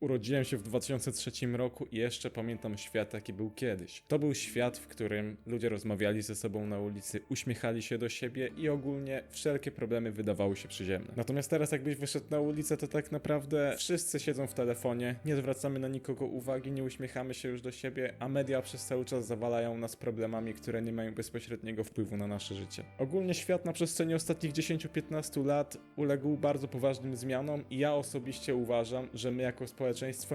Urodziłem się w 2003 roku i jeszcze pamiętam świat, jaki był kiedyś. To był świat, w którym ludzie rozmawiali ze sobą na ulicy, uśmiechali się do siebie i ogólnie wszelkie problemy wydawały się przyziemne. Natomiast teraz, jakbyś wyszedł na ulicę, to tak naprawdę wszyscy siedzą w telefonie, nie zwracamy na nikogo uwagi, nie uśmiechamy się już do siebie, a media przez cały czas zawalają nas problemami, które nie mają bezpośredniego wpływu na nasze życie. Ogólnie świat na przestrzeni ostatnich 10-15 lat uległ bardzo poważnym zmianom i ja osobiście uważam, że my jako społeczeństwo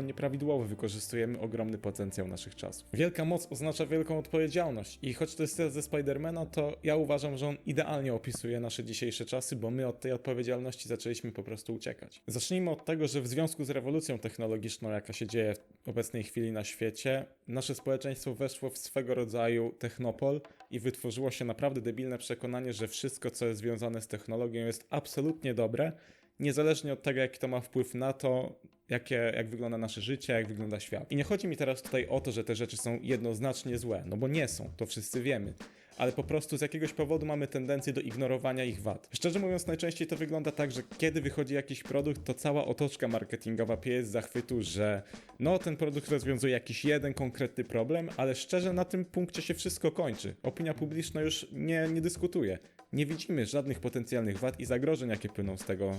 nieprawidłowo wykorzystujemy ogromny potencjał naszych czasów. Wielka moc oznacza wielką odpowiedzialność i choć to jest ze Spidermana, to ja uważam, że on idealnie opisuje nasze dzisiejsze czasy, bo my od tej odpowiedzialności zaczęliśmy po prostu uciekać. Zacznijmy od tego, że w związku z rewolucją technologiczną, jaka się dzieje w obecnej chwili na świecie, nasze społeczeństwo weszło w swego rodzaju technopol i wytworzyło się naprawdę debilne przekonanie, że wszystko, co jest związane z technologią, jest absolutnie dobre, niezależnie od tego, jaki to ma wpływ na to, jakie, jak wygląda nasze życie, jak wygląda świat. I nie chodzi mi teraz tutaj o to, że te rzeczy są jednoznacznie złe, no bo nie są, to wszyscy wiemy. Ale po prostu z jakiegoś powodu mamy tendencję do ignorowania ich wad. Szczerze mówiąc, najczęściej to wygląda tak, że kiedy wychodzi jakiś produkt, to cała otoczka marketingowa pieje z zachwytu, że no ten produkt rozwiązuje jakiś jeden konkretny problem, ale szczerze na tym punkcie się wszystko kończy. Opinia publiczna już nie, nie dyskutuje. Nie widzimy żadnych potencjalnych wad i zagrożeń, jakie płyną z tego,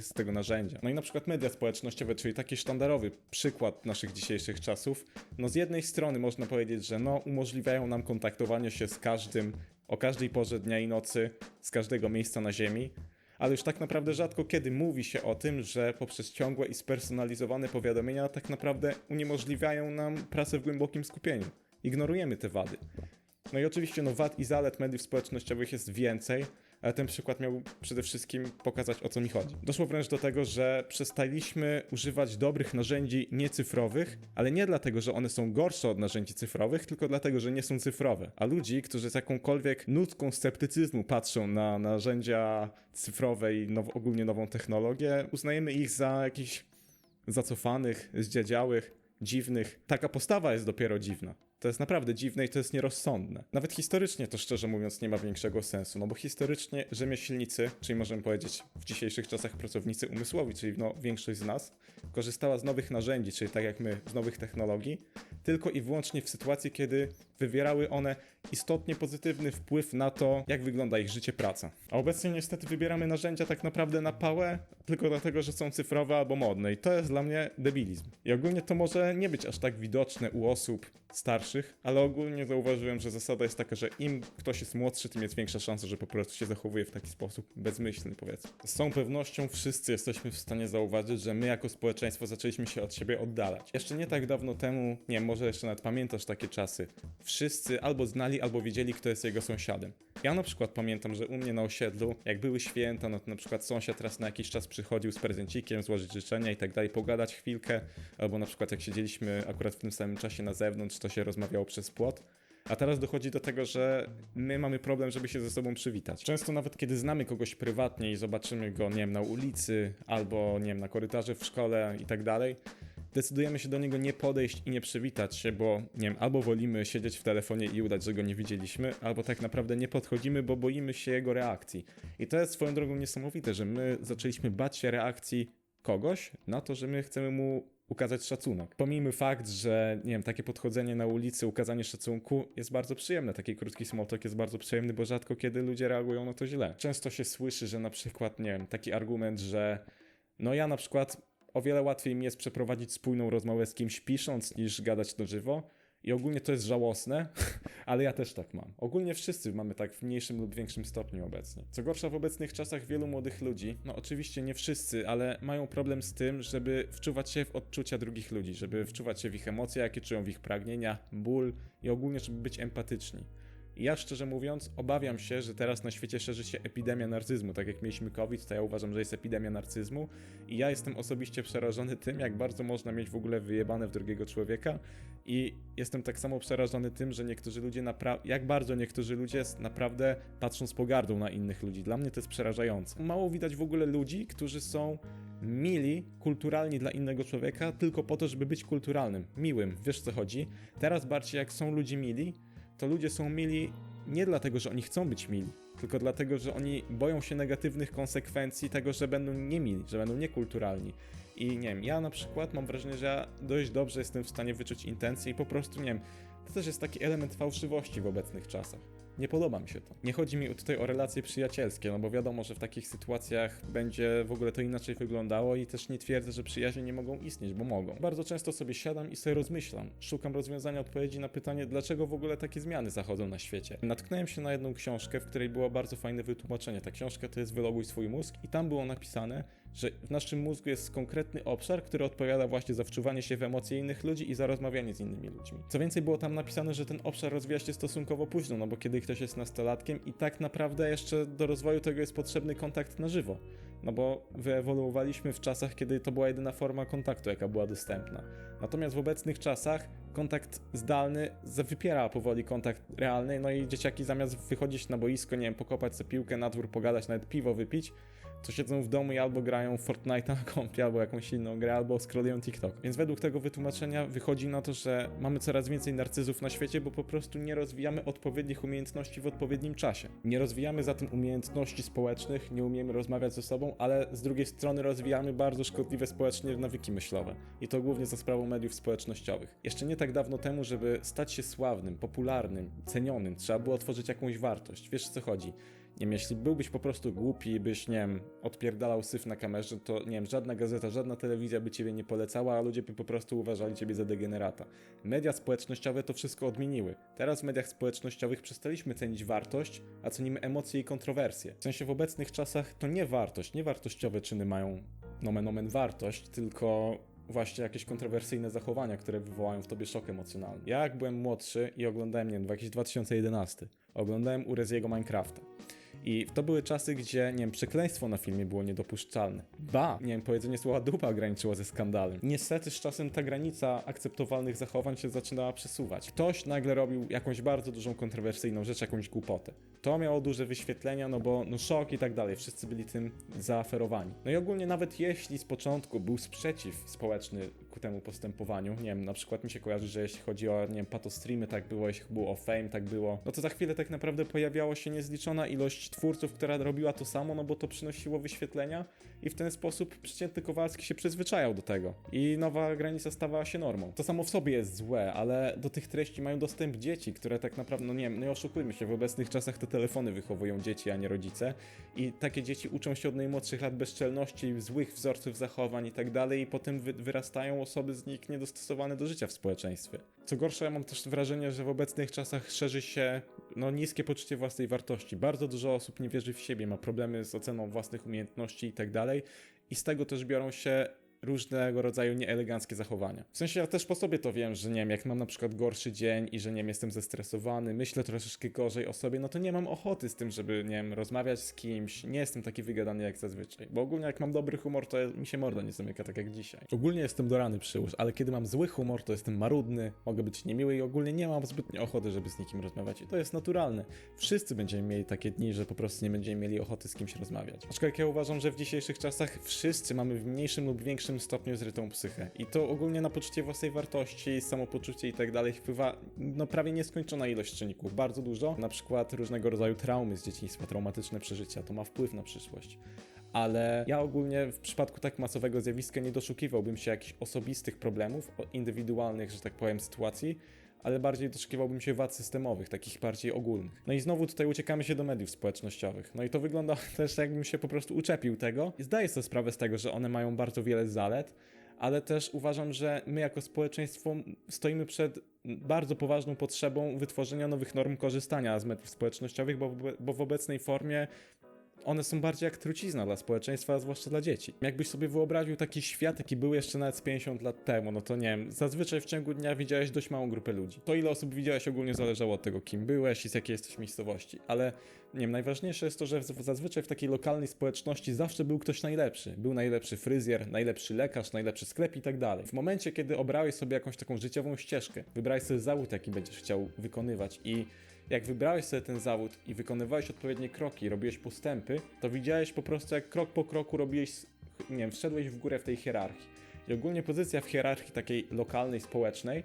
z tego narzędzia. No i na przykład media społecznościowe, czyli taki sztandarowy przykład naszych dzisiejszych czasów, no z jednej strony można powiedzieć, że no umożliwiają nam kontaktowanie się z każdym o każdej porze dnia i nocy, z każdego miejsca na ziemi, ale już tak naprawdę rzadko kiedy mówi się o tym, że poprzez ciągłe i spersonalizowane powiadomienia tak naprawdę uniemożliwiają nam pracę w głębokim skupieniu. Ignorujemy te wady. No i oczywiście no wad i zalet mediów społecznościowych jest więcej, ale ten przykład miał przede wszystkim pokazać o co mi chodzi. Doszło wręcz do tego, że przestaliśmy używać dobrych narzędzi niecyfrowych, ale nie dlatego, że one są gorsze od narzędzi cyfrowych, tylko dlatego, że nie są cyfrowe. A ludzi, którzy z jakąkolwiek nutką sceptycyzmu patrzą na narzędzia cyfrowe i now, ogólnie nową technologię, uznajemy ich za jakichś zacofanych, zdziadziałych, dziwnych. Taka postawa jest dopiero dziwna. To jest naprawdę dziwne i to jest nierozsądne. Nawet historycznie to szczerze mówiąc nie ma większego sensu, no bo historycznie rzemieślnicy, czyli możemy powiedzieć w dzisiejszych czasach pracownicy umysłowi, czyli no większość z nas, korzystała z nowych narzędzi, czyli tak jak my, z nowych technologii, tylko i wyłącznie w sytuacji, kiedy wywierały one istotnie pozytywny wpływ na to, jak wygląda ich życie, praca. A obecnie niestety wybieramy narzędzia tak naprawdę na pałę, tylko dlatego, że są cyfrowe albo modne i to jest dla mnie debilizm. I ogólnie to może nie być aż tak widoczne u osób starszych, ale ogólnie zauważyłem, że zasada jest taka, że im ktoś jest młodszy, tym jest większa szansa, że po prostu się zachowuje w taki sposób bezmyślny, powiedzmy. Z całą pewnością wszyscy jesteśmy w stanie zauważyć, że my jako społeczeństwo zaczęliśmy się od siebie oddalać. Jeszcze nie tak dawno temu, nie może jeszcze nawet pamiętasz takie czasy, wszyscy albo znali, albo wiedzieli, kto jest jego sąsiadem. Ja na przykład pamiętam, że u mnie na osiedlu, jak były święta, no to na przykład sąsiad raz na jakiś czas przychodził z prezencikiem, złożyć życzenia i tak dalej, pogadać chwilkę, albo na przykład jak siedzieliśmy akurat w tym samym czasie na zewnątrz, to się rozmawiało przez płot. A teraz dochodzi do tego, że my mamy problem, żeby się ze sobą przywitać. Często nawet kiedy znamy kogoś prywatnie i zobaczymy go, nie wiem, na ulicy albo, nie wiem, na korytarzu w szkole i tak dalej, decydujemy się do niego nie podejść i nie przywitać się, bo nie wiem, albo wolimy siedzieć w telefonie i udać, że go nie widzieliśmy, albo tak naprawdę nie podchodzimy, bo boimy się jego reakcji. I to jest swoją drogą niesamowite, że my zaczęliśmy bać się reakcji kogoś na to, że my chcemy mu ukazać szacunek. Pomijmy fakt, że nie wiem, takie podchodzenie na ulicy, ukazanie szacunku jest bardzo przyjemne. Taki krótki small talk jest bardzo przyjemny, bo rzadko kiedy ludzie reagują na to źle. Często się słyszy, że na przykład, nie wiem, taki argument, że no ja na przykład o wiele łatwiej mi jest przeprowadzić spójną rozmowę z kimś pisząc, niż gadać na żywo. I ogólnie to jest żałosne, ale ja też tak mam. Ogólnie wszyscy mamy tak w mniejszym lub większym stopniu obecnie. Co gorsza, w obecnych czasach wielu młodych ludzi, no oczywiście nie wszyscy, ale mają problem z tym, żeby wczuwać się w odczucia drugich ludzi, żeby wczuwać się w ich emocje, jakie czują w ich pragnienia, ból i ogólnie, żeby być empatyczni. Ja szczerze mówiąc, obawiam się, że teraz na świecie szerzy się epidemia narcyzmu. Tak jak mieliśmy COVID, to ja uważam, że jest epidemia narcyzmu. I ja jestem osobiście przerażony tym, jak bardzo można mieć w ogóle wyjebane w drugiego człowieka. I jestem tak samo przerażony tym, że niektórzy ludzie naprawdę, jak bardzo niektórzy ludzie naprawdę patrzą z pogardą na innych ludzi. Dla mnie to jest przerażające. Mało widać w ogóle ludzi, którzy są mili, kulturalni dla innego człowieka, tylko po to, żeby być kulturalnym, miłym. Wiesz co chodzi? Teraz bardziej jak są ludzie mili, to ludzie są mili nie dlatego, że oni chcą być mili, tylko dlatego, że oni boją się negatywnych konsekwencji tego, że będą niemili, że będą niekulturalni. I nie wiem, ja na przykład mam wrażenie, że ja dość dobrze jestem w stanie wyczuć intencje i po prostu nie wiem, to też jest taki element fałszywości w obecnych czasach. Nie podoba mi się to. Nie chodzi mi tutaj o relacje przyjacielskie, no bo wiadomo, że w takich sytuacjach będzie w ogóle to inaczej wyglądało i też nie twierdzę, że przyjaźnie nie mogą istnieć, bo mogą. Bardzo często sobie siadam i sobie rozmyślam. Szukam rozwiązania odpowiedzi na pytanie, dlaczego w ogóle takie zmiany zachodzą na świecie. Natknąłem się na jedną książkę, w której było bardzo fajne wytłumaczenie. Ta książka to jest Wyloguj swój mózg i tam było napisane, że w naszym mózgu jest konkretny obszar, który odpowiada właśnie za wczuwanie się w emocje innych ludzi i za rozmawianie z innymi ludźmi. Co więcej, było tam napisane, że ten obszar rozwija się stosunkowo późno, no bo kiedy ktoś jest nastolatkiem i tak naprawdę jeszcze do rozwoju tego jest potrzebny kontakt na żywo. No bo wyewoluowaliśmy w czasach, kiedy to była jedyna forma kontaktu, jaka była dostępna. Natomiast w obecnych czasach kontakt zdalny wypiera powoli kontakt realny, no i dzieciaki zamiast wychodzić na boisko, nie wiem, pokopać sobie piłkę na dwór, pogadać, nawet piwo wypić, to siedzą w domu i albo grają w Fortnite'a na kompie, albo jakąś inną grę, albo scrollują TikTok. Więc według tego wytłumaczenia wychodzi na to, że mamy coraz więcej narcyzów na świecie, bo po prostu nie rozwijamy odpowiednich umiejętności w odpowiednim czasie. Nie rozwijamy zatem umiejętności społecznych, nie umiemy rozmawiać ze sobą, ale z drugiej strony rozwijamy bardzo szkodliwe społecznie nawyki myślowe. I to głównie za sprawą mediów społecznościowych. Jeszcze nie tak dawno temu, żeby stać się sławnym, popularnym, cenionym, trzeba było tworzyć jakąś wartość. Wiesz o co chodzi? Nie wiem, jeśli byłbyś po prostu głupi, byś, nie wiem, odpierdalał syf na kamerze, to nie wiem, żadna gazeta, żadna telewizja by ciebie nie polecała, a ludzie by po prostu uważali ciebie za degenerata. Media społecznościowe to wszystko odmieniły. Teraz w mediach społecznościowych przestaliśmy cenić wartość, a cenimy emocje i kontrowersje. W sensie w obecnych czasach to nie wartość, nie wartościowe czyny mają nomen omen wartość, tylko właśnie jakieś kontrowersyjne zachowania, które wywołają w tobie szok emocjonalny. Ja jak byłem młodszy i oglądałem, nie wiem, jakiś 2011, oglądałem Ureziego Minecrafta. I to były czasy, gdzie, nie wiem, przekleństwo na filmie było niedopuszczalne. Ba, nie wiem, powiedzenie słowa dupa graniczyło ze skandalem. Niestety z czasem ta granica akceptowalnych zachowań się zaczynała przesuwać. Ktoś nagle robił jakąś bardzo dużą kontrowersyjną rzecz, jakąś głupotę. To miało duże wyświetlenia, no bo no szok i tak dalej, wszyscy byli tym zaaferowani. No i ogólnie nawet jeśli z początku był sprzeciw społeczny ku temu postępowaniu, nie wiem, na przykład mi się kojarzy, że jeśli chodzi o, nie wiem, patostreamy, tak było, jeśli było o fame, tak było, no to za chwilę tak naprawdę pojawiało się niezliczona ilość twórców, która robiła to samo, no bo to przynosiło wyświetlenia i w ten sposób przeciętny Kowalski się przyzwyczajał do tego. I nowa granica stawała się normą. To samo w sobie jest złe, ale do tych treści mają dostęp dzieci, które tak naprawdę, no nie wiem, no nie oszukujmy się, w obecnych czasach to telefony wychowują dzieci, a nie rodzice. I takie dzieci uczą się od najmłodszych lat bezczelności, złych wzorców zachowań i tak dalej i potem wy osoby z nich niedostosowane do życia w społeczeństwie. Co gorsza, ja mam też wrażenie, że w obecnych czasach szerzy się no, niskie poczucie własnej wartości. Bardzo dużo osób nie wierzy w siebie, ma problemy z oceną własnych umiejętności i tak i z tego też biorą się różnego rodzaju nieeleganckie zachowania. W sensie ja też po sobie to wiem, że nie wiem, jak mam na przykład gorszy dzień i że nie wiem, jestem zestresowany, myślę troszeczkę gorzej o sobie, no to nie mam ochoty z tym, żeby, nie wiem, rozmawiać z kimś, nie jestem taki wygadany jak zazwyczaj, bo ogólnie jak mam dobry humor, to mi się morda nie zamyka tak jak dzisiaj. Ogólnie jestem do rany przyłóż, ale kiedy mam zły humor, to jestem marudny, mogę być niemiły i ogólnie nie mam zbytnio ochoty, żeby z nikim rozmawiać i to jest naturalne. Wszyscy będziemy mieli takie dni, że po prostu nie będziemy mieli ochoty z kimś rozmawiać. Aczkolwiek ja uważam, że w dzisiejszych czasach wszyscy mamy w mniejszym lub większym stopniu zrytą psychę. I to ogólnie na poczucie własnej wartości, samopoczucie i tak dalej wpływa no prawie nieskończona ilość czynników, bardzo dużo. Na przykład różnego rodzaju traumy z dzieciństwa, traumatyczne przeżycia, to ma wpływ na przyszłość. Ale ja ogólnie w przypadku tak masowego zjawiska nie doszukiwałbym się jakichś osobistych problemów, indywidualnych, że tak powiem, sytuacji, ale bardziej doszukiwałbym się wad systemowych, takich bardziej ogólnych. No i znowu tutaj uciekamy się do mediów społecznościowych. No i to wygląda też jakbym się po prostu uczepił tego. I zdaję sobie sprawę z tego, że one mają bardzo wiele zalet, ale też uważam, że my jako społeczeństwo stoimy przed bardzo poważną potrzebą wytworzenia nowych norm korzystania z mediów społecznościowych, bo, bo w obecnej formie one są bardziej jak trucizna dla społeczeństwa, a zwłaszcza dla dzieci. Jakbyś sobie wyobraził taki świat, jaki był jeszcze nawet z 50 lat temu, no to nie wiem, zazwyczaj w ciągu dnia widziałeś dość małą grupę ludzi. To ile osób widziałeś ogólnie zależało od tego, kim byłeś i z jakiej jesteś miejscowości. Ale nie wiem, najważniejsze jest to, że zazwyczaj w takiej lokalnej społeczności zawsze był ktoś najlepszy. Był najlepszy fryzjer, najlepszy lekarz, najlepszy sklep i tak dalej. W momencie, kiedy obrałeś sobie jakąś taką życiową ścieżkę, wybrałeś sobie zawód, jaki będziesz chciał wykonywać i jak wybrałeś sobie ten zawód i wykonywałeś odpowiednie kroki, robiłeś postępy, to widziałeś po prostu, jak krok po kroku robiłeś, nie wiem, wszedłeś w górę w tej hierarchii. I ogólnie pozycja w hierarchii takiej lokalnej, społecznej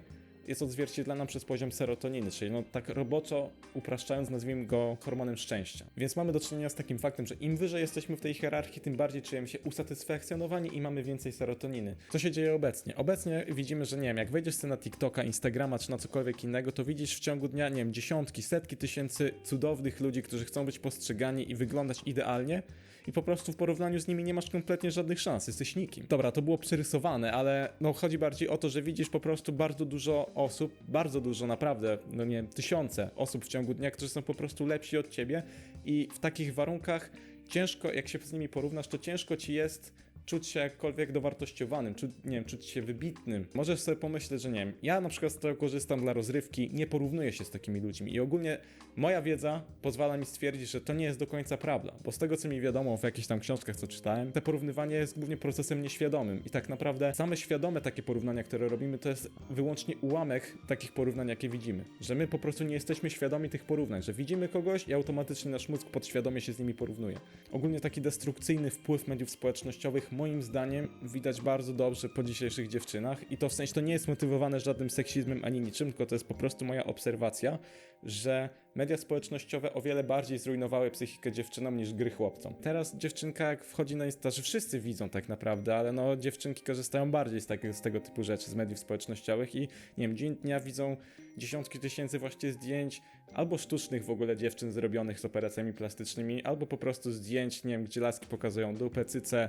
jest odzwierciedlana przez poziom serotoniny, czyli no tak roboczo upraszczając, nazwijmy go hormonem szczęścia. Więc mamy do czynienia z takim faktem, że im wyżej jesteśmy w tej hierarchii, tym bardziej czujemy się usatysfakcjonowani i mamy więcej serotoniny. Co się dzieje obecnie? Obecnie widzimy, że nie wiem, jak wejdziesz sobie na TikToka, Instagrama czy na cokolwiek innego, to widzisz w ciągu dnia, nie wiem, dziesiątki, setki tysięcy cudownych ludzi, którzy chcą być postrzegani i wyglądać idealnie i po prostu w porównaniu z nimi nie masz kompletnie żadnych szans, jesteś nikim. Dobra, to było przerysowane, ale no chodzi bardziej o to, że widzisz po prostu bardzo dużo osób, bardzo dużo naprawdę, no nie wiem, tysiące osób w ciągu dnia, którzy są po prostu lepsi od ciebie i w takich warunkach ciężko, jak się z nimi porównasz, to ciężko ci jest czuć się jakkolwiek dowartościowanym, czuć, nie wiem, czuć się wybitnym. Możesz sobie pomyśleć, że nie wiem, ja na przykład z tego korzystam dla rozrywki, nie porównuję się z takimi ludźmi i ogólnie moja wiedza pozwala mi stwierdzić, że to nie jest do końca prawda, bo z tego co mi wiadomo w jakichś tam książkach, co czytałem, te porównywanie jest głównie procesem nieświadomym i tak naprawdę same świadome takie porównania, które robimy, to jest wyłącznie ułamek takich porównań, jakie widzimy. Że my po prostu nie jesteśmy świadomi tych porównań, że widzimy kogoś i automatycznie nasz mózg podświadomie się z nimi porównuje. Ogólnie taki destrukcyjny wpływ mediów społecznościowych moim zdaniem widać bardzo dobrze po dzisiejszych dziewczynach i to w sensie to nie jest motywowane żadnym seksizmem ani niczym, tylko to jest po prostu moja obserwacja, że media społecznościowe o wiele bardziej zrujnowały psychikę dziewczynom niż gry chłopcom. Teraz dziewczynka jak wchodzi na Insta, że wszyscy widzą tak naprawdę, ale no dziewczynki korzystają bardziej z, tak, z tego typu rzeczy, z mediów społecznościowych i nie wiem, dzień dnia widzą dziesiątki tysięcy właśnie zdjęć albo sztucznych w ogóle dziewczyn zrobionych z operacjami plastycznymi, albo po prostu zdjęć, nie wiem, gdzie laski pokazują dupę, cyce,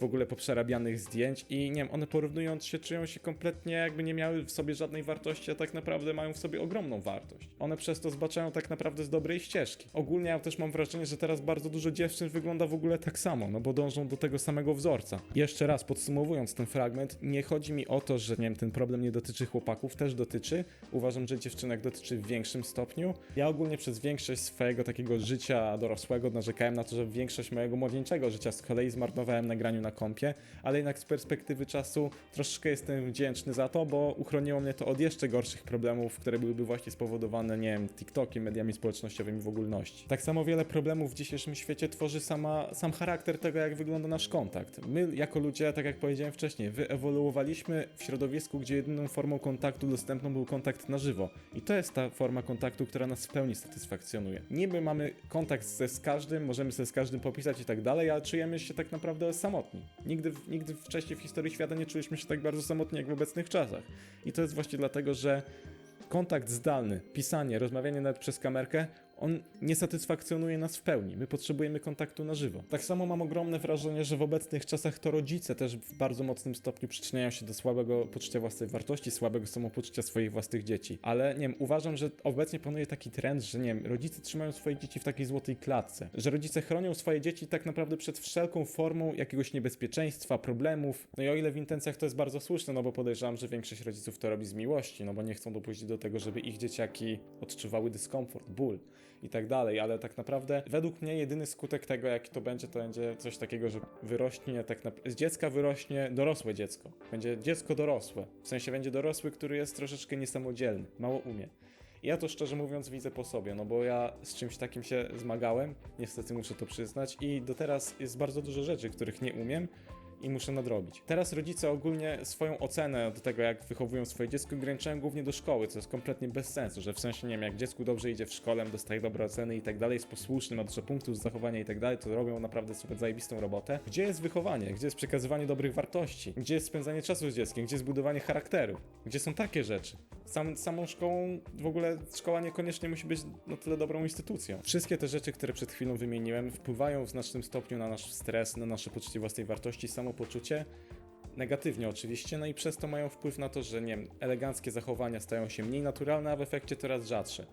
w ogóle poprzerabianych zdjęć i nie wiem, one porównując się czują się kompletnie jakby nie miały w sobie żadnej wartości, a tak naprawdę mają w sobie ogromną wartość. One przez to zbaczają tak naprawdę z dobrej ścieżki. Ogólnie ja też mam wrażenie, że teraz bardzo dużo dziewczyn wygląda w ogóle tak samo, no bo dążą do tego samego wzorca. Jeszcze raz podsumowując ten fragment, nie chodzi mi o to, że nie wiem, ten problem nie dotyczy chłopaków, też dotyczy. Uważam, że dziewczynek dotyczy w większym stopniu. Ja ogólnie przez większość swojego takiego życia dorosłego narzekałem na to, że większość mojego młodzieńczego życia z kolei zmarnowałem na graniu na kompie, ale jednak z perspektywy czasu troszeczkę jestem wdzięczny za to, bo uchroniło mnie to od jeszcze gorszych problemów, które byłyby właśnie spowodowane, nie wiem, TikTokiem, mediami społecznościowymi w ogólności. Tak samo wiele problemów w dzisiejszym świecie tworzy sama, sam charakter tego, jak wygląda nasz kontakt. My, jako ludzie, tak jak powiedziałem wcześniej, wyewoluowaliśmy w środowisku, gdzie jedyną formą kontaktu dostępną był kontakt na żywo. I to jest ta forma kontaktu, która nas w pełni satysfakcjonuje. Niby mamy kontakt ze z każdym, możemy sobie z każdym popisać i tak dalej, ale czujemy się tak naprawdę samotni. Nigdy, nigdy wcześniej w historii świata nie czuliśmy się tak bardzo samotni jak w obecnych czasach. I to jest właśnie dlatego, że kontakt zdalny, pisanie, rozmawianie nawet przez kamerkę, on nie satysfakcjonuje nas w pełni. My potrzebujemy kontaktu na żywo. Tak samo mam ogromne wrażenie, że w obecnych czasach to rodzice też w bardzo mocnym stopniu przyczyniają się do słabego poczucia własnej wartości, słabego samopoczucia swoich własnych dzieci. Ale nie wiem, uważam, że obecnie panuje taki trend, że nie wiem, rodzice trzymają swoje dzieci w takiej złotej klatce, że rodzice chronią swoje dzieci tak naprawdę przed wszelką formą jakiegoś niebezpieczeństwa, problemów. No i o ile w intencjach to jest bardzo słuszne, no bo podejrzewam, że większość rodziców to robi z miłości, no bo nie chcą dopuścić do tego, żeby ich dzieciaki odczuwały dyskomfort, ból i tak dalej, ale tak naprawdę według mnie jedyny skutek tego, jaki to będzie, to będzie coś takiego, że wyrośnie tak naprawdę, z dziecka wyrośnie dorosłe dziecko. Będzie dziecko dorosłe, w sensie będzie dorosły, który jest troszeczkę niesamodzielny, mało umie. Ja to szczerze mówiąc widzę po sobie, no bo ja z czymś takim się zmagałem, niestety muszę to przyznać i do teraz jest bardzo dużo rzeczy, których nie umiem i muszę nadrobić. Teraz rodzice ogólnie swoją ocenę do tego, jak wychowują swoje dziecko, ograniczają głównie do szkoły, co jest kompletnie bez sensu, że w sensie, nie wiem, jak dziecku dobrze idzie w szkole, dostaje dobre oceny i tak dalej, jest posłuszny, ma dużo punktów z zachowania i tak dalej, to robią naprawdę super zajebistą robotę. Gdzie jest wychowanie? Gdzie jest przekazywanie dobrych wartości? Gdzie jest spędzanie czasu z dzieckiem? Gdzie jest budowanie charakteru? Gdzie są takie rzeczy? Sam, samą szkołą, w ogóle szkoła niekoniecznie musi być na tyle dobrą instytucją. Wszystkie te rzeczy, które przed chwilą wymieniłem, wpływają w znacznym stopniu na nasz stres, na nasze poczucie własnej wartości, samopoczucie. Negatywnie oczywiście, no i przez to mają wpływ na to, że nie wiem, eleganckie zachowania stają się mniej naturalne, a w efekcie coraz rzadsze.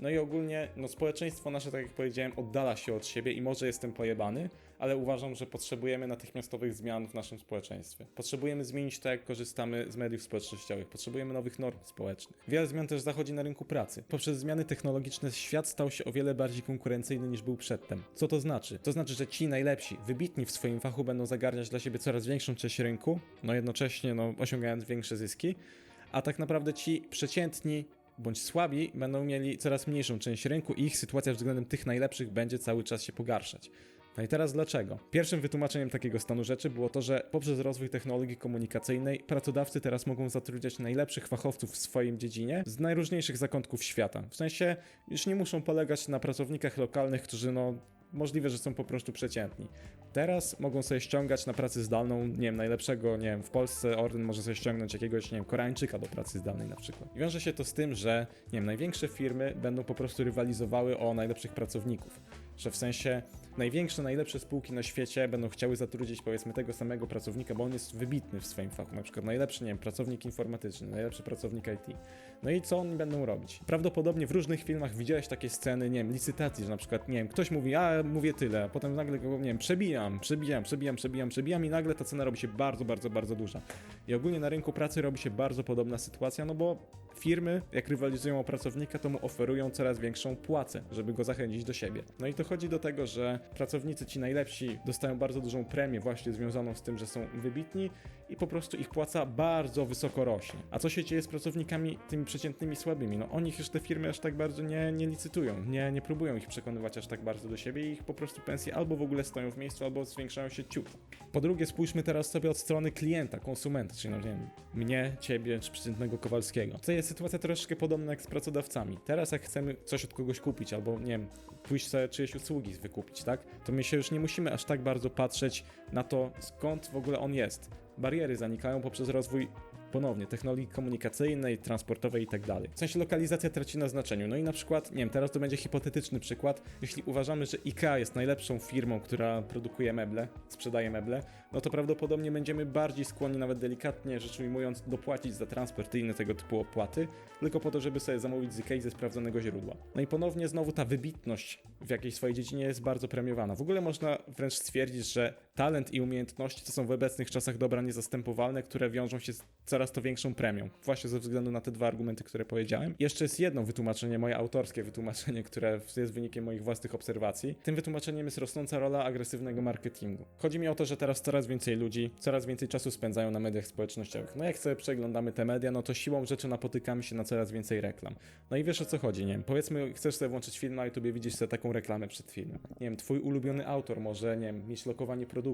No i ogólnie, no społeczeństwo nasze, tak jak powiedziałem, oddala się od siebie i może jestem pojebany, ale uważam, że potrzebujemy natychmiastowych zmian w naszym społeczeństwie. Potrzebujemy zmienić to, jak korzystamy z mediów społecznościowych. Potrzebujemy nowych norm społecznych. Wiele zmian też zachodzi na rynku pracy. Poprzez zmiany technologiczne świat stał się o wiele bardziej konkurencyjny niż był przedtem. Co to znaczy? To znaczy, że ci najlepsi, wybitni w swoim fachu będą zagarniać dla siebie coraz większą część rynku, no jednocześnie no, osiągając większe zyski, a tak naprawdę ci przeciętni, bądź słabi będą mieli coraz mniejszą część rynku i ich sytuacja względem tych najlepszych będzie cały czas się pogarszać. No i teraz dlaczego? Pierwszym wytłumaczeniem takiego stanu rzeczy było to, że poprzez rozwój technologii komunikacyjnej pracodawcy teraz mogą zatrudniać najlepszych fachowców w swoim dziedzinie z najróżniejszych zakątków świata. W sensie już nie muszą polegać na pracownikach lokalnych, którzy no możliwe, że są po prostu przeciętni. Teraz mogą sobie ściągać na pracę zdalną, nie wiem, najlepszego, nie wiem, w Polsce Orlen może sobie ściągnąć jakiegoś, nie wiem, Koreańczyka do pracy zdalnej na przykład. I wiąże się to z tym, że, nie wiem, największe firmy będą po prostu rywalizowały o najlepszych pracowników. Że w sensie największe, najlepsze spółki na świecie będą chciały zatrudnić powiedzmy tego samego pracownika, bo on jest wybitny w swoim fachu. Na przykład najlepszy, nie wiem, pracownik informatyczny, najlepszy pracownik IT. No i co oni będą robić? Prawdopodobnie w różnych filmach widziałeś takie sceny, nie wiem, licytacji, że na przykład, nie wiem, ktoś mówi, a mówię tyle, a potem nagle go, nie wiem, przebijam, przebijam, przebijam, przebijam, przebijam i nagle ta cena robi się bardzo, bardzo, bardzo duża. I ogólnie na rynku pracy robi się bardzo podobna sytuacja, no bo firmy, jak rywalizują o pracownika, to mu oferują coraz większą płacę, żeby go zachęcić do siebie. No i dochodzi do tego, że pracownicy ci najlepsi dostają bardzo dużą premię właśnie związaną z tym, że są wybitni i po prostu ich płaca bardzo wysoko rośnie. A co się dzieje z pracownikami tymi przeciętnymi słabymi? No o nich już te firmy aż tak bardzo nie, nie licytują, nie, nie próbują ich przekonywać aż tak bardzo do siebie i ich po prostu pensje albo w ogóle stoją w miejscu, albo zwiększają się ciut. Po drugie, spójrzmy teraz sobie od strony klienta, konsumenta, czyli no nie wiem, mnie, ciebie czy przeciętnego Kowalskiego. To jest sytuacja troszeczkę podobna jak z pracodawcami. Teraz jak chcemy coś od kogoś kupić, albo nie wiem, pójść sobie czyjeś usługi wykupić, tak? To my się już nie musimy aż tak bardzo patrzeć na to, skąd w ogóle on jest. Bariery zanikają poprzez rozwój ponownie technologii komunikacyjnej, transportowej i tak. W sensie lokalizacja traci na znaczeniu. No i na przykład, nie wiem, teraz to będzie hipotetyczny przykład. Jeśli uważamy, że IKEA jest najlepszą firmą, która produkuje meble, sprzedaje meble, no to prawdopodobnie będziemy bardziej skłonni, nawet delikatnie rzecz ujmując, dopłacić za transport i inne tego typu opłaty, tylko po to, żeby sobie zamówić z IKEA ze sprawdzonego źródła. No i ponownie znowu ta wybitność w jakiejś swojej dziedzinie jest bardzo premiowana. W ogóle można wręcz stwierdzić, że talent i umiejętności to są w obecnych czasach dobra niezastępowalne, które wiążą się z coraz to większą premią. Właśnie ze względu na te dwa argumenty, które powiedziałem. Jeszcze jest jedno wytłumaczenie, moje autorskie wytłumaczenie, które jest wynikiem moich własnych obserwacji. Tym wytłumaczeniem jest rosnąca rola agresywnego marketingu. Chodzi mi o to, że teraz coraz więcej ludzi, coraz więcej czasu spędzają na mediach społecznościowych. No jak sobie przeglądamy te media, no to siłą rzeczy napotykamy się na coraz więcej reklam. No i wiesz o co chodzi, nie wiem, powiedzmy chcesz sobie włączyć film na YouTube, widzisz sobie taką reklamę przed filmem. Nie wiem, twój ulubiony autor może, nie wiem, mieć lokowanie produktu.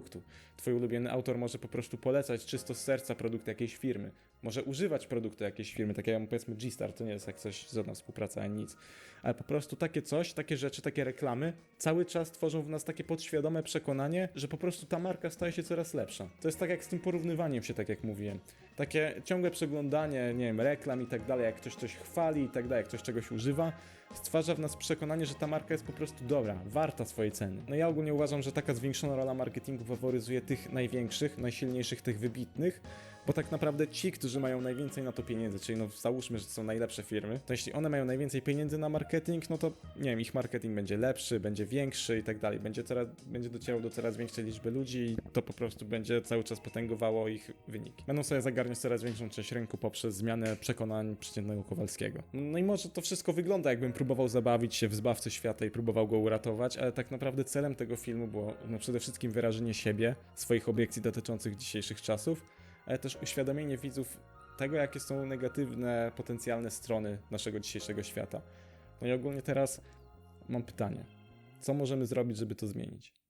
Twój ulubiony autor może po prostu polecać czysto z serca produkt jakiejś firmy. Może używać produktu jakiejś firmy, takie jak powiedzmy G-Star, to nie jest jak coś żadna współpraca ani nic. Ale po prostu takie coś, takie rzeczy, takie reklamy cały czas tworzą w nas takie podświadome przekonanie, że po prostu ta marka staje się coraz lepsza. To jest tak jak z tym porównywaniem się, tak jak mówiłem. Takie ciągłe przeglądanie, nie wiem, reklam i tak dalej, jak ktoś coś chwali i tak dalej, jak ktoś czegoś używa, stwarza w nas przekonanie, że ta marka jest po prostu dobra, warta swojej ceny. No ja ogólnie uważam, że taka zwiększona rola marketingu faworyzuje tych największych, najsilniejszych, tych wybitnych, bo tak naprawdę ci, którzy mają najwięcej na to pieniędzy, czyli no załóżmy, że to są najlepsze firmy, to jeśli one mają najwięcej pieniędzy na marketing, no to nie wiem, ich marketing będzie lepszy, będzie większy i tak dalej, będzie, coraz, będzie docierał do coraz większej liczby ludzi i to po prostu będzie cały czas potęgowało ich wyniki. Będą sobie zagarniać coraz większą część rynku poprzez zmianę przekonań przeciętnego Kowalskiego. No i może to wszystko wygląda, jakbym próbował zabawić się w Zbawcy Świata i próbował go uratować, ale tak naprawdę celem tego filmu było no przede wszystkim wyrażenie siebie, swoich obiekcji dotyczących dzisiejszych czasów, ale też uświadomienie widzów tego, jakie są negatywne, potencjalne strony naszego dzisiejszego świata. No i ogólnie teraz mam pytanie. Co możemy zrobić, żeby to zmienić?